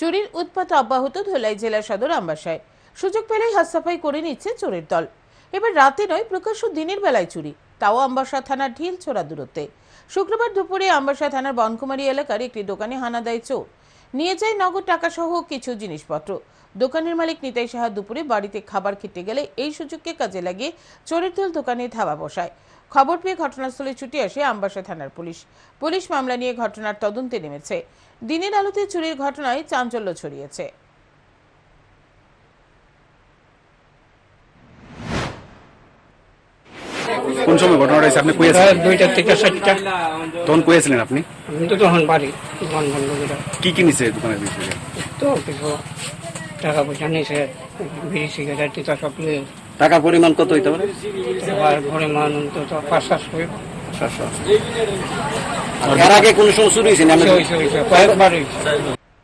চুরির উৎপাত অব্যাহত ধলাই জেলা সদর আম্বাসায়। সুযোগ পেলেই হাতসাফাই করে নিচ্ছে চোরের দল। এবার রাতে নয়, প্রকাশ্য দিনের বেলায় চুরি। তাও আম্বাসা থানার ঢিল ছোড়া দূরত্বে। শুক্রবার দুপুরে আম্বাসা থানার বনকুমারী এলাকার একটি দোকানে হানা দেয় চোর। নিয়ে যায় নগদ টাকা সহ কিছু জিনিসপত্র। দোকানের মালিক নিতাই সাহা দুপুরে বাড়িতে খাবার খেতে গেলে এই সুযোগকে কাজে লাগিয়ে চোরের দোকানে ধাবা বসায়। খবর পেয়ে ঘটনাস্থলে ছুটে আসে আমবাসা থানার পুলিশ। পুলিশ মামলা নিয়ে ঘটনার তদন্তে নেমেছে। দিনের আলোতে চুরির ঘটনায় চাঞ্চল্য ছড়িয়েছে। কোন সময় ঘটনাটা হয়েছে? আপনি রাত কুয়েছিলেন দুইটা থেকে চারটা। তখন কুয়েছিলেন আপনি? আমি তো তখন বাড়ি দোকান বন্ধ করে কি কি নিছে দোকানের ভিতরে? তো কিছু টাকা পয়সা নিয়েছে বিড়ি সিগারেট টিকা সব নিয়ে টাকার পরিমাণ কত হইতে পারে? আর পরিমাণ অন্তত পাঁচ সাতশো। এর আগে কোনো সময় শুরু হয়েছে? না কয়েকবার